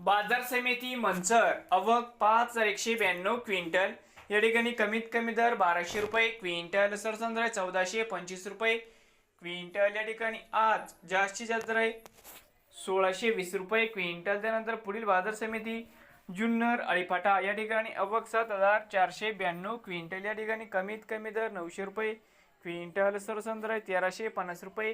बाजार समिती मंचर अवक पाच हजार एकशे ब्याण्णव क्विंटल. या ठिकाणी कमीत कमी दर बाराशे रुपये क्विंटल सरसंद्र चौदाशे पंचवीस रुपये क्विंटल. या ठिकाणी आज जास्तीत जास्त दर आहे सोळाशे वीस रुपये क्विंटल. त्यानंतर पुढील बाजार समिती जुन्नर अळीपाटा. या ठिकाणी अवक सात हजार चारशे ब्याण्णव क्विंटल. या ठिकाणी कमीत कमी दर नऊशे रुपये क्विंटल सरसंद्र तेराशे पन्नास रुपये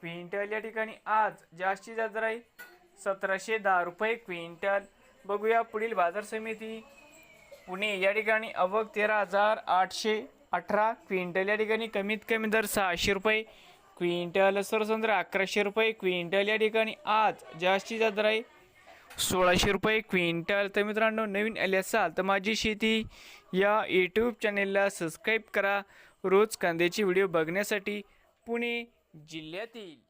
क्विंटल. या ठिकाणी आज जास्तीत जास्त दर आहे सतराशे दहा रुपये क्विंटल. बघूया पुढील बाजार समिती. पुणे या ठिकाणी अवक तेरा हजार आठशे अठरा क्विंटल. या ठिकाणी कमीत कमी दर सहाशे रुपये क्विंटल. सरसंद्र अकराशे रुपये क्विंटल. या ठिकाणी आज जास्तीत जास्त दर आहे सोळाशे रुपये क्विंटल. तर मित्रांनो नवीन आले असाल तर माझी शेती या यूट्यूब चॅनेलला सबस्क्राईब करा. रोज कांद्याची व्हिडिओ बघण्यासाठी पुणे जिल्ह्यातील.